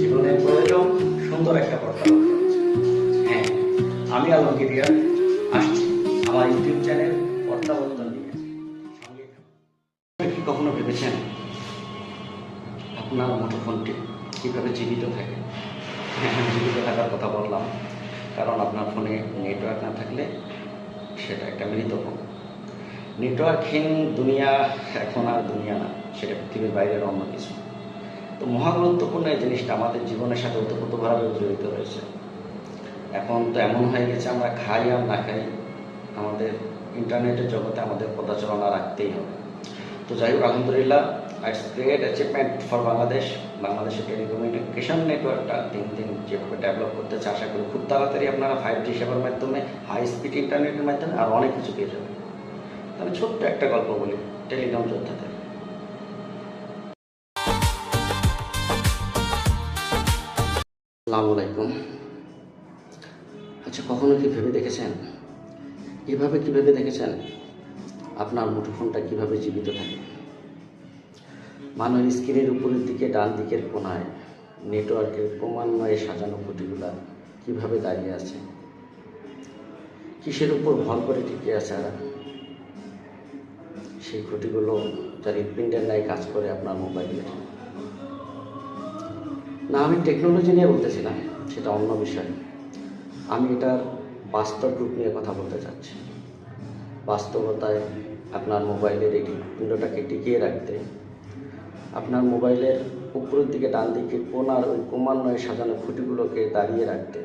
জীবনের প্রয়োজন সুন্দর একটা প্রত্যাবর্তন হ্যাঁ আমি আলমগিরিয়া আসছি আমার ইউটিউব চ্যানেল প্রত্যাবর্তন নিয়ে। কি কখনো ভেবেছেন আপনার মুঠোফোনটি কীভাবে জীবিত থাকে? হ্যাঁ, জীবিত থাকার কথা বললাম কারণ আপনার ফোনে নেটওয়ার্ক না থাকলে সেটা একটা মৃত ফোন। নেটওয়ার্কহীন দুনিয়া এখন আর দুনিয়া না সেটা পৃথিবীর বাইরের অন্য কিছু। তো মহা গুরুত্বপূর্ণ এই জিনিসটা। আমাদের জীবনের সাথে ওতপ্রোতভাবে জড়িত রয়েছে। এখন তো এমন হয়ে গেছে, আমরা খাই আর না খাই আমাদের ইন্টারনেটের জগতে আমাদের পদাচারণা রাখতেই হবে। তো যাই হোক, আলহামদুলিল্লাহ it's great achievement for Bangladesh. বাংলাদেশের টেলিকমিউনিকেশন নেটওয়ার্কটা দিন দিন যেভাবে ডেভেলপ করতেছে, আশা করি খুব তাড়াতাড়ি আপনারা ফাইভ জি সেবার মাধ্যমে হাই স্পিড ইন্টারনেটের মাধ্যমে আর অনেক কিছু পেয়ে যাবেন। আমি ছোট্ট একটা গল্প বলি টেলিগ্রাম যোদ্ধাদের। আসসালামু আলাইকুম। আচ্ছা কখনো কি ভেবে দেখেছেন? এভাবে কি ভেবে দেখেছেন? আপনার মুঠোফোনটা কীভাবে জীবিত থাকে? মানব স্ক্রিনের উপরের দিকে, ডান দিকের কোনায় নেটওয়ার্কের ক্রমান্বয়ে সাজানো খুঁটিগুলা কীভাবে দাঁড়িয়ে আছে? কিসের উপর ভর করে টিকে আছে আর? সেই খুঁটিগুলো যার হৃৎপিণ্ডের ন্যায় কাজ করে আপনার মোবাইলে। না, আমি টেকনোলজি নিয়ে বলতেছি না, সেটা অন্য বিষয়। আমি এটার বাস্তব রূপ নিয়ে কথা বলতে চাচ্ছি। বাস্তবতায় আপনার মোবাইলের এই হৃৎপিণ্ডটাকে টিকিয়ে রাখতে, আপনার মোবাইলের উপরের দিকে ডান দিকে কোনার ওই ক্রমান্বয়ে সাজানো খুঁটিগুলোকে দাঁড়িয়ে রাখতে,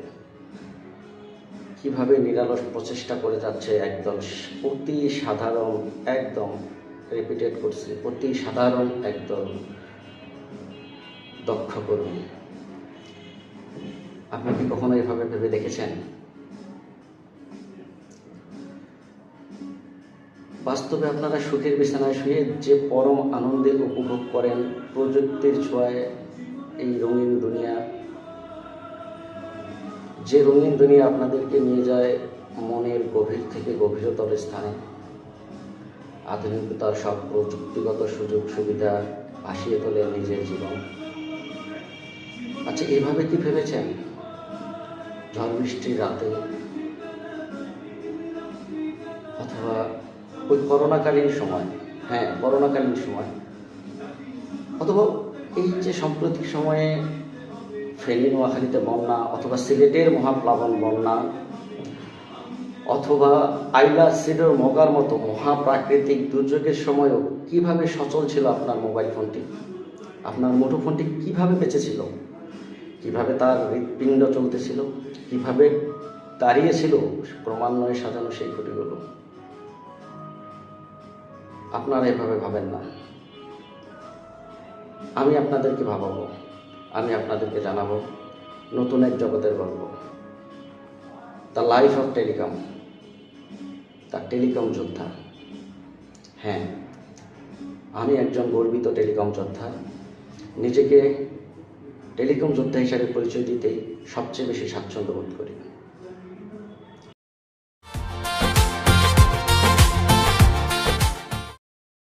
কীভাবে নিরালস প্রচেষ্টা করে যাচ্ছে একদল অতি সাধারণ, একদম রিপিটেড করছি, অতি সাধারণ একদল দক্ষ কর্মী। আপনি কি কখনো এভাবে ভেবে দেখেছেন? বাস্তবে আপনারা সুখের বিছানায় শুয়ে যে পরম আনন্দে উপভোগ করেন প্রযুক্তির ছোঁয়ায় এই রঙিন দুনিয়া, যে রঙিন দুনিয়া আপনাদেরকে নিয়ে যায় মনের গভীর থেকে গভীরতর স্থানে। আধুনিকতার সব প্রযুক্তিগত সুযোগ সুবিধা ভাসিয়ে তোলে নিজের জীবন। আচ্ছা এভাবে কি ভেবেছেন? ঝড় বৃষ্টির রাতে? অথবা ওই করোনাকালীন সময়? হ্যাঁ করোনাকালীন সময়। অথবা এই যে সাম্প্রতিক সময়ে ফেনী, নোয়াখালীতে বন্যা, অথবা সিলেটের মহাপ্লাবন বন্যা, অথবা আইলা সিডোর মগার মতো মহাপ্রাকৃতিক দুর্যোগের সময়ও কীভাবে সচল ছিল আপনার মোবাইল ফোনটি? আপনার মুঠো ফোনটি কীভাবে বেঁচেছিল কীভাবে তার হৃৎপিণ্ড চলতেছিল, কীভাবে দাঁড়িয়েছিল, ক্রমান্বয়ে সাজানো সেই খুঁটিগুলো। আপনারা এভাবে ভাবেন না। আমি আপনাদেরকে ভাবাবো, আমি আপনাদেরকে জানাব, নতুন এক জগতের গল্প। দ্য লাইফ অফ টেলিকম তার টেলিকম যোদ্ধা। হ্যাঁ আমি একজন গর্বিত টেলিকম যোদ্ধা। নিজেকে টেলিকম যোদ্ধা হিসাবে পরিচয় দিতেই সবচেয়ে বেশি স্বাচ্ছন্দ্য বোধ করি।